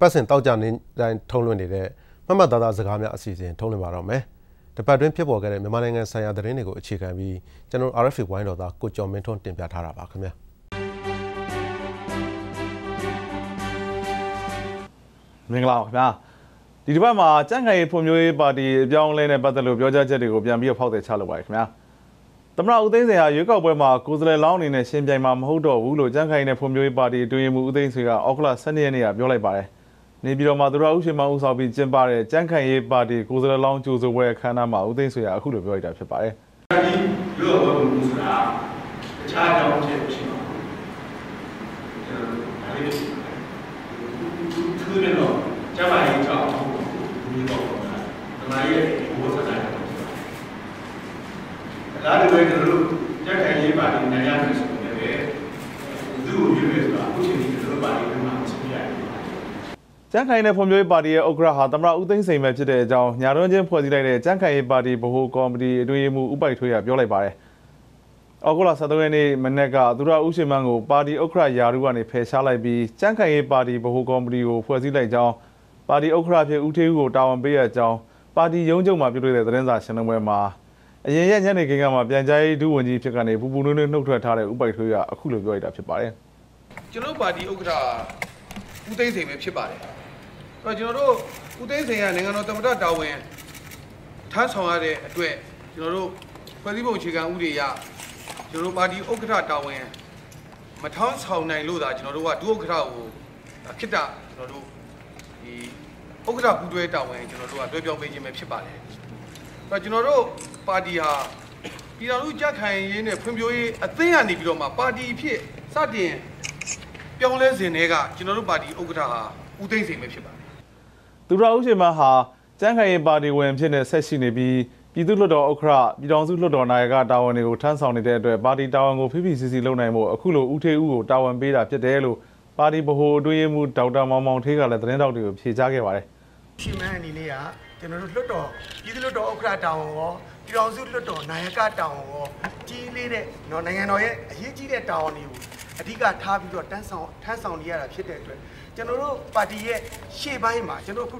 ပတ်စဉ်တောက်ကြနေတိုင်းထုံးလွှင့်နေတဲ့မှတ်မှတ်သားသားစကားများအစီအစဉ်ထုံးလွှင့်ပါတော့မယ်။တပတ်တွင်းဖြစ်ပေါ်ခဲ့တဲ့မြန်မာနိုင်ငံဆိုင်ရာသတင်းတွေကိုအခြေခံပြီးကျွန်တော် RFA ဝိုင်းတော်သားကိုကျော်မင်းထွန်းတင်ပြထားတာပါခင်ဗျာ။မင်္ဂလာပါခင်ဗျာ။ဒီတစ်ပတ်မှာကြံ့ခိုင်ရေးဖွံ့ဖြိုးရေးပါတီအပြောင်းအလဲနဲ့ပတ်သက်လို့ပြောကြားချက်တွေကိုပြန်ပြီးဖောက်တယ်ချလုပ်ပါရခင်ဗျာ။သမရဦးသိန်းစင်ဟာရွေးကောက်ပွဲမှာကိုယ်စားလှယ်လောင်းအနေနဲ့ရှင်ပြိုင်မှာမဟုတ်တော့ဘူးလို့ကြံ့ခိုင်ရေးဖွံ့ဖြိုးရေးပါတီအတွင်းမှုဦးသိန်းဆွေကအောက်ကလ12ရက်နေ့ကပြောလိုက်ပါတယ်။ နေပြည်တော်မှာသူရဦးရှင်မဦးဆောင်ပြီးကျင်းပတဲ့ကြန့်ခိုင်ရေးပါတီကိုယ်စားလှယ်လောင်းကြိုဆိုပွဲအခမ်းအနားမှာဦးသိန်းဆွေကအခုလိုပြောလိုက်တာဖြစ်ပါတယ်။ဒီလိုဘယ်လိုဆိုတာတခြားကြောင့်ဖြစ်ဖြစ်ပါဘူး။ကျွန်တော်ဒါလေးသူတို့တော့ကျမကြီးကြောင့်ဒီတော့ဒမာရဲ့ဘိုးစားတယ်။ဒါတွေပဲကျွန်တော်တို့ကြက်ခိုင်ရေးပါတီနိုင်ရတယ်ဆိုရင်လည်းသူ့ကိုရွေးမယ်ဆိုတာအခုချိန်ကြီးကျွန်တော်တို့ပါတီကမှမဆုံးရတယ် ကျန်းခိုင်တဲ့ဖွံ့ဖြိုးရေးပါတီရဲ့ဥက္ကဋ္ဌဟာသမရဦးသိန်းစိန်ပဲဖြစ်တဲ့အကြောင်းညာတွင်းချင်းဖွဲ့စည်းလိုက်တဲ့ကျန်းခိုင်ရေးပါတီဗဟိုကော်မတီအတွင်းရေးမှူးဥပိုက်ထွေးကပြောလိုက်ပါတယ်။အောက်ဂိုလာ73ရက်နေ့မနေ့ကသူရဦးရှင်မန်းကိုပါတီဥက္ကဋ္ဌယာရုကနေဖယ်ရှားလိုက်ပြီးကျန်းခိုင်ရေးပါတီဗဟိုကော်မတီကိုဖွဲ့စည်းလိုက်ကြောင်းပါတီဥက္ကဋ္ဌဖြစ်ဦးထေးဦးကိုတာဝန်ပေးရကြောင်းပါတီရုံးချုပ်မှာပြုလုပ်တဲ့သတင်းစာရှင်းလင်းပွဲမှာအရင်ရက်ညနေခင်းကမှပြန်ကြားရေးဒုဝန်ကြီးဖြစ်ကနေပူပူနွေးနွေးနှုတ်ထွက်ထားတဲ့ဥပိုက်ထွေးကအခုလိုပြောလိုက်တာဖြစ်ပါတယ်။ကျွန်တော်ပါတီဥက္ကဋ္ဌဦးသိန်းစိန်ပဲဖြစ်ပါတယ်။ တော့ကျွန်တော်တို့ဦးသိန်းစိန်ကနိုင်ငံတော်သမ္မတတာဝန်ထမ်းဆောင်ရတဲ့အတွက်ကျွန်တော်တို့ဖွဲ့စည်းပုံအခြေခံဥပဒေရကျွန်တော်တို့ပါတီဥက္ကဋ္ဌတာဝန်မထောင်းဆောင်နိုင်လို့သာကျွန်တော်တို့ကဒုဥက္ကဋ္ဌကိုခိတ္တကျွန်တော်တို့ဒီဥက္ကဋ္ဌပူးတွဲတာဝန်ကျွန်တော်တို့ကတွဲပြောင်းပေးခြင်းပဲဖြစ်ပါတယ်။အဲ့တော့ကျွန်တော်တို့ပါတီဟာပြည်တော်စုကြက်ခိုင်ရေးနဲ့ဖွံ့ဖြိုးရေးအသင်းကနေပြီးတော့မှပါတီဖြစ်စတင်ပြောင်းလဲစဉ်တွေကကျွန်တော်တို့ပါတီဥက္ကဋ္ဌဟာဦးသိန်းစိန်ပဲဖြစ်ပါတယ် သူရဦးရှင်မဟာကျန်းခိုင်ရေးပါတီဝင်ဖြစ်နေဆက်ရှိနေပြီးပြည်သူ့လွှတ်တော်ဥက္ကဋ္ဌပြည်ထောင်စုလွှတ်တော်နာယကတာဝန်တွေကိုထမ်းဆောင်နေတဲ့အတွက်ပါတီတာဝန်ကိုဖိဖိစီစီလုပ်နိုင်ဖို့အခုလိုဦးထေးဦးကိုတာဝန်ပေးတာဖြစ်တယ်လို့ပါတီဗဟိုအတွင်းရေးမှူးဒေါက်တာမောင်မောင်ထေးကလည်းသတင်းတောက်တွေကိုဖြေကြားခဲ့ပါတယ်။ရှင်မန်းအနေနဲ့ကကျွန်တော်တို့လွှတ်တော်ပြည်သူ့လွှတ်တော်ဥက္ကဋ္ဌတာဝန်ရောပြည်ထောင်စုလွှတ်တော်နာယကတာဝန်ရောကြီးလေးတဲ့နော်နိုင်ငံတော်ရဲ့အရေးကြီးတဲ့တာဝန်တွေကို အဓိကထားပြီးတော့တန်းဆောင်ထမ်းဆောင်နေရတာဖြစ်တဲ့အတွက်ကျွန်တော်တို့ပါတီရဲ့ရှေ့ပိုင်းမှာကျွန်တော်အခု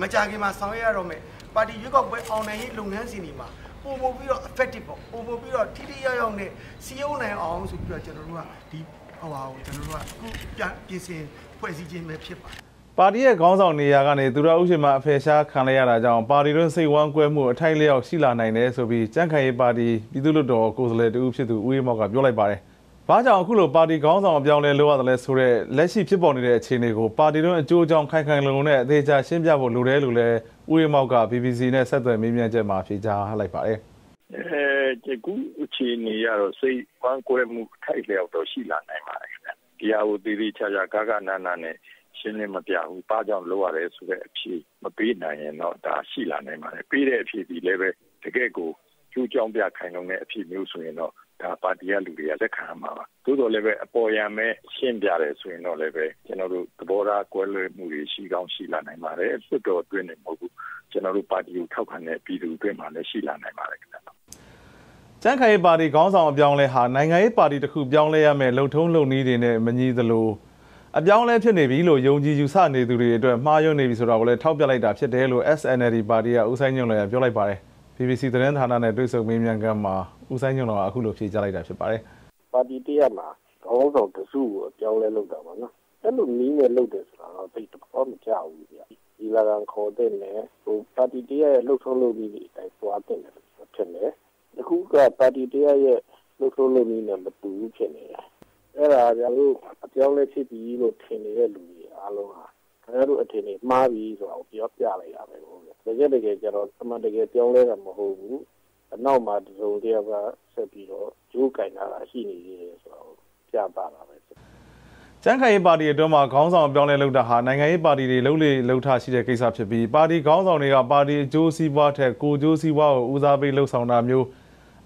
မကြခင်မှာဆောင်ရွက်ရတော့မယ်ပါတီရွေးကောက်ပွဲအောင်နိုင်ရေးလုပ်ငန်းစဉ်တွေမှာပုံမပြီးတော့ effective ပေါ့ပုံမပြီးတော့ထိထိရောက်ရောက်နဲ့စီယုံနိုင်အောင်ဆိုပြီးတော့ကျွန်တော်တို့ကဒီဟိုဟာကိုကျွန်တော်တို့ကအခုပြန်ပြင်ဆင်ဖွဲ့စည်းခြင်းပဲဖြစ်ပါတယ်ပါတီရဲ့ခေါင်းဆောင်နေရာကနေသူရဥရှိမအဖယ်ရှားခံလိုက်ရတာကြောင့်ပါတီတွင်စိတ်ဝမ်းကွဲမှုအထိုက်လျောက်ရှိလာနိုင်တယ်ဆိုပြီးကြန့်ခိုင်ရေးပါတီပြည်သူ့လွှတ်တော်ကိုယ်စားလှယ်တဦးဖြစ်သူဦးအေးမောက်ကပြောလိုက်ပါတယ်။ ဘာကြောင့်အခုလိုပါတီခေါင်းဆောင်အပြောင်းလဲလုပ်ရတယ်လဲဆိုတော့လက်ရှိဖြစ်ပေါ်နေတဲ့အခြေအနေကိုပါတီတွင်းအကျိုးအကြောင်းခိုင်ခိုင်လုံလုံနဲ့အသေးချာရှင်းပြဖို့လိုတယ်လို့လည်းဦးရမောက်က BBC နဲ့ဆက်သွယ်မေးမြန်းချက်မှာဖြေကြားလိုက်ပါတယ်။အဲဒီကူအခြေအနေရတော့စိတ်ဝမ်းကွဲမှုထိုက်လျောက်တော့ရှိလာနိုင်ပါတယ်ခင်ဗျ။ဒီဟာကိုတည်တည်ချာချာကာကနာနာနဲ့ရှင်းလင်းမပြဘူး။ဘာကြောင့်လုပ်ရတယ်ဆိုတဲ့အဖြေမပေးနိုင်ရင်တော့ဒါရှိလာနိုင်ပါတယ်။ပေးတဲ့အဖြေဒီလည်းပဲတကယ့်ကိုကျိုးကြောင်းပြခိုင်လုံတဲ့အဖြေမျိုးဆိုရင်တော့ ဒါပါတီကလူတွေကလက်ခံမှာပါသို့တော်လည်းပဲအပေါ်ယံမဲ့ရှင်းပြတယ်ဆိုရင်တော့လည်းပဲကျွန်တော်တို့သဘောထားကွဲလွဲမှုတွေရှိကောင်းရှိလာနိုင်ပါတယ်စွတ်တော်အတွင်းနေမဟုတ်ဘူးကျွန်တော်တို့ပါတီကိုထောက်ခံတဲ့ပြည်သူအတွင်းမှာလည်းရှိလာနိုင်ပါတယ်ခင်ဗျာကျန်းခိုင်ပါတီခေါင်းဆောင်အပြောင်းလဲဟာနိုင်ငံရေးပါတီတစ်ခုပြောင်းလဲရမယ်လှုပ်ထုံးလှုပ်နည်းတွေနဲ့မညီသလိုအပြောင်းလဲဖြစ်နေပြီလို့ယုံကြည်ယူဆနေသူတွေအတွက်မှားယွင်းနေပြီဆိုတာကိုလည်းထောက်ပြလိုက်တာဖြစ်တယ်လို့ SNLD ပါတီကဦးဆိုင်ညွန့်လည်းပြောလိုက်ပါတယ် BBC သတင်းဌာနနဲ့တွေ့ဆုံမေးမြန်းခန်းမှာ ဦးဆိုင်ညွန့်တော်ကအခုလိုဖြေကြားလိုက်တာဖြစ်ပါတယ်။ပါတီတရက်မှာခေါင်းဆောင်တစုကိုအပြောင်းလဲလုပ်တာပါနော်။အဲ့လိုနည်းနဲ့လုပ်တယ်ဆိုတာတော့တိတ်တော့မကြောက်ဘူးဗျ။ဒီလာကခေါ်တဲ့နဲ့ဟိုပါတီတရက်ရဲ့လှုပ်ဆောင်လုပ်ပြီးဒီအတိုင်းသွားတဲ့တယ်ဖြစ်နေ။အခုကပါတီတရက်ရဲ့လှုပ်ဆောင်လုပ်ပြီးနဲ့မတူဘူးဖြစ်နေတယ်။အဲ့ဒါကြလို့အပြောင်းလဲဖြစ်ပြီးလို့ထင်နေတဲ့လူတွေအားလုံးဟာခင်ဗျားတို့အထင်တွေမှားပြီဆိုတာကိုပြောပြလိုက်ရမယ်ပေါ့ဗျတကယ်တကယ်ကျတော့အမှန်တကယ်ပြောင်းလဲတာမဟုတ်ဘူး အနောက်မှာတစုံတယောက်ကဆက်ပြီးတော့ဂျိုးကင်လာတာရှိနေတယ်ဆိုတော့ပြပါတာပဲကျန်းခိုင်ရေးပါတီအတွင်းမှာခေါင်းဆောင်ပြောင်းလဲလုပ်တာဟာနိုင်ငံရေးပါတီတွေလှုပ်လေလှုပ်ထားရှိတဲ့ကိစ္စဖြစ်ပြီးပါတီခေါင်းဆောင်တွေကပါတီအကျိုးစီးပွားထက်ကိုကျိုးစီးပွားကိုဦးစားပေးလှုပ်ဆောင်တာမျိုး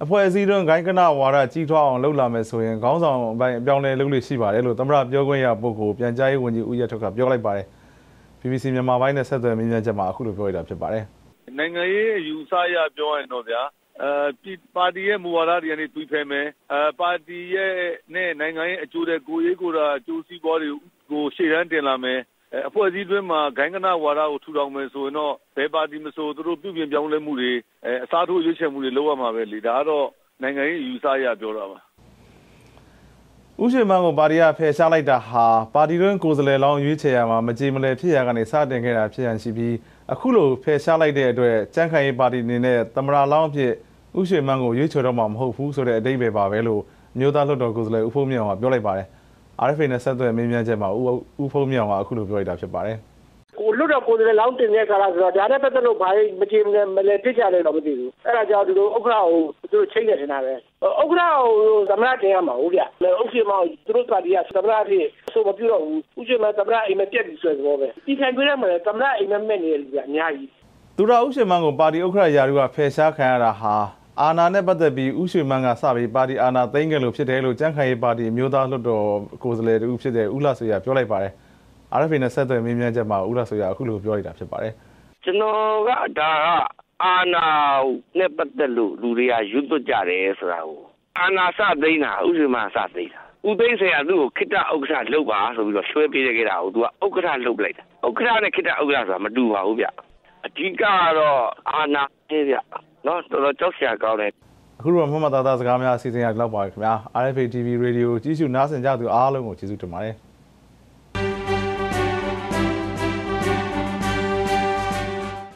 အဖွဲ့အစည်းတွင်ဂိုင်းကနဝါဒကြီးထွားအောင်လှုပ်လာမယ်ဆိုရင်ခေါင်းဆောင်အပိုင်းအပြောင်းလဲလုပ်လို့ရှိပါတယ်လို့သမရပြောခွင့်ရပုဂ္ဂိုလ်ပြန်ကြားရေးဝန်ကြီးဦးရထွက်ကပြောလိုက်ပါတယ်။ BBC မြန်မာပိုင်းနဲ့ဆက်သွယ်မြင်းမြန်းချက်မှာအခုလိုပြောရတာဖြစ်ပါတယ်။နိုင်ငံရေးအယူဆအရပြောရင်တော့ဗျာ အဲပါတီရဲ့မူဝါဒတွေကနေတွေးဖယ်မယ်အဲပါတီရဲ့နဲ့နိုင်ငံရေးအကျိုးတဲ့ကိုရေးကိုယ်တာအကျိုးစီးပွားတွေကိုရှေ့တန်းတင်လာမယ်အဲအဖွဲ့အစည်းတွင်းမှာဂိုင်းကနဝါဒကိုထူထောင်မယ်ဆိုရင်တော့ဘယ်ပါတီမဆိုသူတို့ပြုပြင်ပြောင်းလဲမှုတွေအဲအစားထိုးရွေးချယ်မှုတွေလုပ်ရမှာပဲလေဒါကတော့နိုင်ငံရေးယူဆရပြောတာပါဥရှိမန်းကိုပါတီကဖယ်ရှားလိုက်တာဟာပါတီတွင်းကိုယ်စားလှယ်လောင်းရွေးချယ်ရမှာမကြေမလည်ဖြစ်ရကနေစတင်ခဲ့တာဖြစ်ရန်ရှိပြီးအခုလိုဖယ်ရှားလိုက်တဲ့အတွက်ကြန့်ခိုင်ရေးပါတီအနေနဲ့သမရလောင်းအဖြစ် ဥရှိမန်းကိုရွေးချယ်တော့မှာမဟုတ်ဘူးဆိုတဲ့အတိတ်ပဲပါပဲလို့မျိုးသားလွှတ်တော်ကိုယ်စားလှယ်ဦးဖုံးမြောင်ကပြောလိုက်ပါတယ် RFA နဲ့ဆက်သွယ်မေးမြန်းချက်မှာဦးဦးဖုံးမြောင်ကအခုလိုပြောလိုက်တာဖြစ်ပါတယ်ကိုလွတ်တော့ကိုယ်စလဲလောင်းတင်တဲ့ခါလာဆိုတော့ဒါနဲ့ပတ်သက်လို့ဘာမကြည့်မလဲမလဲဖြစ်ကြတယ်တော့မသိဘူးအဲ့ဒါကြောင့်သူတို့ဥက္ကရာကိုသူတို့ချိန်နေနေတာပဲဥက္ကရာကိုသမရတင်ရမှာဟုတ်ဗျဥက္ကရာသူတို့ပါတီကသမရအဖြစ်ဆိုမပြတော့ဘူးဥက္ကရာသမရအိမ်မပြက်ပြီးဆိုတော့ပဲဒီခံပြရမှာသမရအိမ်မမဲ့နေတယ်လူကအများကြီးသူရဥရှိမန်းကိုပါတီဥက္ကရာယာရုကဖယ်ရှားခံရတာဟာ အာဏာနဲ့ပတ်သက်ပြီးဥရှိမန်းကစပြီးပါတီအာဏာသိမ်းခဲ့လို့ဖြစ်တယ်လို့ကြန့်ခိုင်ရေးပါတီမျိုးသားလွှတ်တော်ကိုယ်စားလှယ်တူဖြစ်တဲ့ဦးလှဆွေရပြောလိုက်ပါတယ် RFA နဲ့ဆက်သွယ်မေးမြန်းချက်မှာဦးလှဆွေရအခုလိုပြောလိုက်တာဖြစ်ပါတယ်ကျွန်တော်ကဒါကအာနာနဲ့ပတ်သက်လို့လူတွေကရွတ်သွကြတယ်ဆိုတာကိုအာနာစသိန်းတာဥစ္စာမစသိန်းတာဦးသိန်းဆရာသူ့ကိုခိတ္တဥက္ကဋ္ဌလုပ်ပါဆိုပြီးတော့ရွှဲပေးခဲ့တာကိုသူကဥက္ကဋ္ဌလုပ်လိုက်တာဥက္ကဋ္ဌနဲ့ခိတ္တဥက္ကဋ္ဌဆိုတာမတူပါဘူးဗျအဓိကကတော့အာနာသေးဗျ နော်တော်တော်ကြောက်စရာကောင်းတယ်အခုတော့မမသားသားစကားများအစီအစဉ်ရလောက်ပါခင်ဗျာ RFA TV Radio ကြီးစုနားဆင်ကြသူအားလုံးကိုကျေးဇူးတင်ပါတယ်